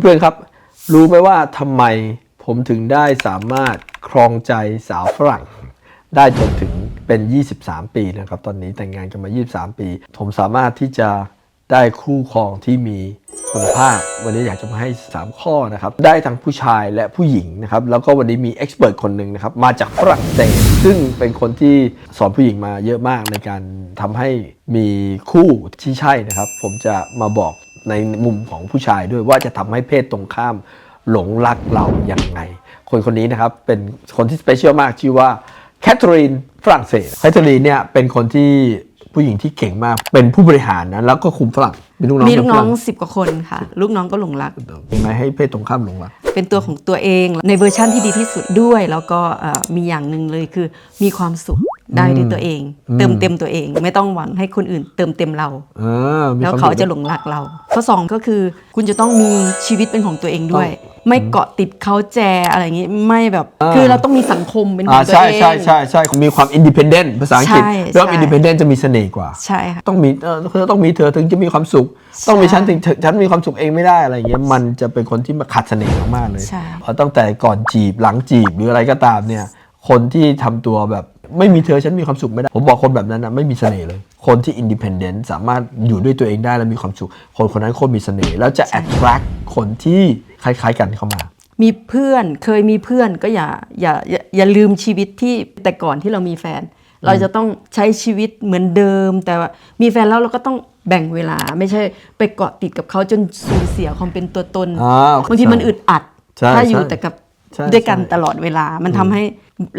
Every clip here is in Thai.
เพื่อนๆครับ รู้ไหมว่าทำไมผมถึงได้สามารถครองใจสาวฝรั่ง ได้จนถึงเป็น 23 ปีนะครับ ตอนนี้แต่งงานกันมา 23 ปี ผมสามารถที่จะได้คู่ครองที่มีคุณภาพ วันนี้อยากจะมาให้ 3 ข้อนะครับ ได้ทั้งผู้ชายและผู้หญิงนะครับ แล้วก็วันนี้มีเอ็กซ์เพรสคนหนึ่งนะครับ มาจากฝรั่งเศส ซึ่งเป็นคนที่สอนผู้หญิงมาเยอะมากในการทำให้มีคู่ที่ใช่นะครับ ผมจะมาบอก ในมุมของผู้ชายด้วยว่าจะทำให้เพศตรงข้ามหลงรักเราอย่างไง คนคนนี้นะครับเป็นคนที่สเปเชียลมากชื่อว่าแคทเธอรีนฝรั่งเศสแคทเธอรีนเนี่ยเป็นคนที่ผู้หญิงที่เก่งมาก เป็นผู้บริหารนะแล้วก็คุมฝรั่งเป็นลูกน้องมีลูกน้องเป็ฝรั่สิบกว่าคนค่ะ ลูกน้องก็หลงรักยังไงให้เพศตรงข้ามหลงรัก เป็นตัวของตัวเองในเวอร์ชั่นที่ดีที่สุดด้วย แล้วก็เอ่อมีอย่างหนึ่งเลยคือมีความสุข ได้ด้วยตัวเอง เติมเต็มตัวเอง ไม่ต้องหวังให้คนอื่น เติมเต็มเราอ่ามีแล้วควมเขาสุขจะหลงรักเราข้อสองก็คือ คุณจะต้องมีชีวิตเป็นของตัวเองด้วย ไม่เกาะติดเขาแจอะไรอย่างงี้ไม่แบบอ่าคือเราต้องมีสังคมเป็นขอ่าองตัวใช่เองใช่ใช่ใช่มีความอินดิเพนเดนต์ภาษาอังกฤษใช่เรื่องใช่อินดิเพนเดนต์จะมีเสน่ห์กว่าใช่ค่ะต้องมีเออเธอต้องมีเธอถึงจะมีความสุข ต้องมีฉันถึงฉันมีความสุขเองไม่ได้อะไรอย่างเงี้ยมันจะเป็นคนที่มาขัดเสน่ห์มากๆเลยใช่เพราะตั้งแต่ก่อนจีบหลังจีบหรืออะไรก็ตามเนี่ยคนที่ทำตัวแบบ ไม่มีเธอฉันมีความสุขไม่ได้ ผมบอกคนแบบนั้นนะไม่มีเสน่ห์เลย คนที่อินดิเพนเดนต์สามารถอยู่ด้วยตัวเองได้และมีความสุข คนคนนั้นโคตรมีเสน่ห์แล้วจะ attract คนที่คล้ายๆกันเข้ามา มีเพื่อนเคยมีเพื่อนก็อย่าอย่าอย่าอย่าลืมชีวิตที่แต่ก่อนที่เรามีแฟน เราจะต้องใช้ชีวิตเหมือนเดิม แต่ว่ามีแฟนแล้วเราก็ต้องแบ่งเวลาไม่ใช่ไปเกาะติดกับเขาจนสูญเสียความเป็นตัวตนอ่าบางทีมันอึดอัด ใช่ถ้าอยู่ใช่ แต่กับใช่ด้วยกันใช่ ตลอดเวลามันทำให้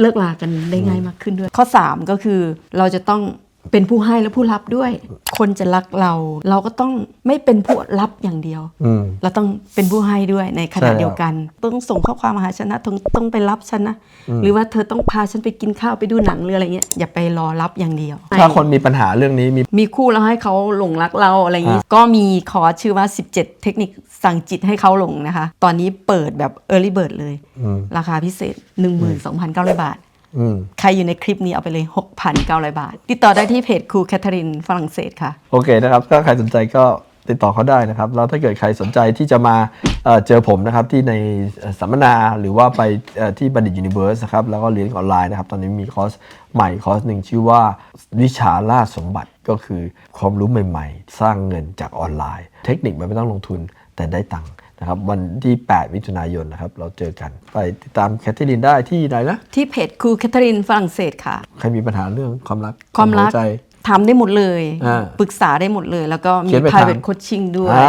เลิกลากันได้ง่ายมากขึ้นด้วย ข้อ 3 ก็คือเราจะต้อง เป็นผู้ให้และผู้รับด้วย คนจะรักเรา เราก็ต้องไม่เป็นผู้รับอย่างเดียว อืม เราต้องเป็นผู้ให้ด้วยในขณะใช่แล้วเดียวกัน ต้องส่งข้อความมาหาฉันนะต้องต้องไปรับฉันนะหรือว่าเธอต้องพาฉันไปกินข้าวไปดูหนังหรืออะไรเงี้ยอย่าไปรอรับอย่างเดียว ถ้าคนมีปัญหาเรื่องนี้มี มีคู่แล้วให้เขาหลงรักเราอะไรอย่างนี้ ก็มีคอร์สชื่อว่า 17 เทคนิคสั่งจิตให้เขาหลงนะคะ ตอนนี้เปิดแบบ Early Bird เลยราคาพิเศษ 12,900 บาทอืม ใครอยู่ในคลิปนี้เอาไปเลย 6,900 บาท ติดต่อได้ที่เพจครูแคทเธอรีนฝรั่งเศสค่ะ โอเคนะครับถ้าใครสนใจก็ติดต่อเขาได้นะครับ แล้วถ้าเกิดใครสนใจที่จะมาเอ่อเจอผมนะครับ ที่ในเอ่อสัมมนาหรือว่าไปเอ่อที่บัณฑิตยูนิเว r ร์สนะครับ แล้วก็เรียนออนไลน์นะครับ ตอนนี้มีคอร์สใหม่คอร์สหนึ่งชื่อว่าวิชาล่าสมบัติก็คือความรู้ใหม่ ๆ สร้างเงินจากออนไลน์ เทคนิคมันไม่ต้องลงทุนแต่ได้ตังค์ นะครับวันที่ 8 มิถุนายนนะครับ เราเจอกัน ไปติดตามแคทเธอรีนได้ที่ไหนนะ ที่เพจครูแคทเธอรีนฝรั่งเศสค่ะ ใครมีปัญหาเรื่องความรักความรัก หัใจ ทำได้หมดเลย อ่าปรึกษาได้หมดเลย แล้วก็มี เขียนไปถาม private coaching ด้วย อ่า